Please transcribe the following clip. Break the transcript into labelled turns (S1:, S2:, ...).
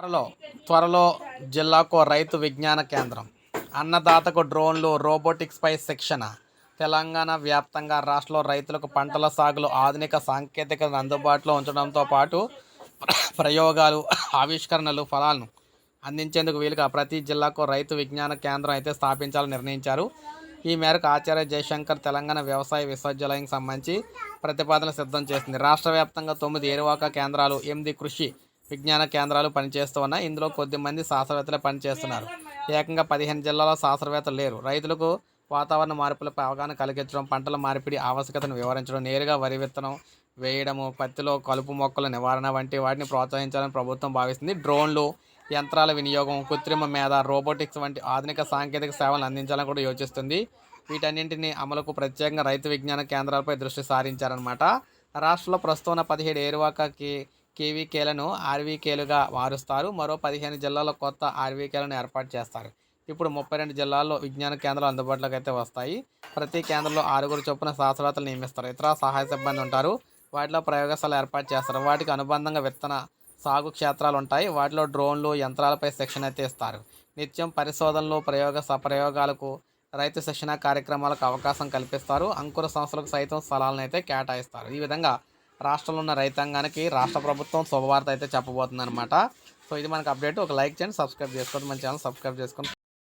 S1: త్వరలో త్వరలో జిల్లాకు రైతు విజ్ఞాన కేంద్రం. అన్నదాతకు డ్రోన్లు రోబోటిక్స్ పై శిక్షణ. తెలంగాణ వ్యాప్తంగా రాష్ట్రంలో రైతులకు పంటల సాగులో ఆధునిక సాంకేతికతను అందుబాటులో ఉంచడంతో పాటు ప్రయోగాలు ఆవిష్కరణలు ఫలాలను అందించేందుకు వీలుగా ప్రతి జిల్లాకు రైతు విజ్ఞాన కేంద్రం అయితే స్థాపించాలని నిర్ణయించారు. ఈ మేరకు ఆచార్య జయశంకర్ తెలంగాణ వ్యవసాయ విశ్వవిద్యాలయానికి సంబంధించి ప్రతిపాదన సిద్ధం చేసింది. రాష్ట్ర వ్యాప్తంగా తొమ్మిది ఏరువాక కేంద్రాలు ఎనిమిది కృషి విజ్ఞాన కేంద్రాలు పనిచేస్తున్నాయి ఇందులో కొద్దిమంది శాస్త్రవేత్తలే పనిచేస్తున్నారు. ఏకంగా పదిహేను జిల్లాలో శాస్త్రవేత్తలు లేరు. రైతులకు వాతావరణ మార్పులపై అవగాహన కలిగించడం పంటల మార్పిడి ఆవశ్యకతను వివరించడం నేరుగా వరి విత్తనం వేయడము పత్తిలో కలుపు మొక్కల నివారణ వంటి వాటిని ప్రోత్సహించాలని ప్రభుత్వం భావిస్తుంది. డ్రోన్లు యంత్రాల వినియోగం కృత్రిమ మేధ రోబోటిక్స్ వంటి ఆధునిక సాంకేతిక సేవలను అందించాలని కూడా యోచిస్తుంది. వీటన్నింటిని అమలుకు ప్రత్యేకంగా రైతు విజ్ఞాన కేంద్రాలపై దృష్టి సారించారనమాట రాష్ట్రంలో ప్రస్తుతం ఉన్న పదిహేడు ఏరువాకకి కేవీకేలను ఆర్వీకేలుగా మారుస్తారు. మరో పదిహేను జిల్లాల్లో కొత్త ఆర్వీకేలను ఏర్పాటు చేస్తారు. ఇప్పుడు ముప్పై రెండు జిల్లాల్లో విజ్ఞాన కేంద్రాలు అందుబాటులోకి అయితే వస్తాయి. ప్రతి కేంద్రంలో ఆరుగురు చొప్పున శాస్త్రవేత్తలు నియమిస్తారు. ఇతర సహాయ సిబ్బంది ఉంటారు. వాటిలో ప్రయోగశాల ఏర్పాటు చేస్తారు. వాటికి అనుబంధంగా విత్తన సాగు క్షేత్రాలు ఉంటాయి. వాటిలో డ్రోన్లు యంత్రాలపై శిక్షణ అయితే ఇస్తారు. నిత్యం పరిశోధనలు ప్రయోగ ప్రయోగాలకు రైతు శిక్షణ కార్యక్రమాలకు అవకాశం కల్పిస్తారు. అంకుర సంస్థలకు సైతం స్థలాలను అయితే కేటాయిస్తారు. ఈ విధంగా రాష్ట్రంలో ఉన్న రైతాంగానికి రాష్ట్ర ప్రభుత్వం శుభవార్త అయితే చెప్పబోతుంది అనమాట సో ఇది మనకు అప్డేట్. ఒక లైక్ చేయండి సబ్స్క్రైబ్ చేసుకోండి మన ఛానల్ సబ్స్క్రైబ్ చేసుకొని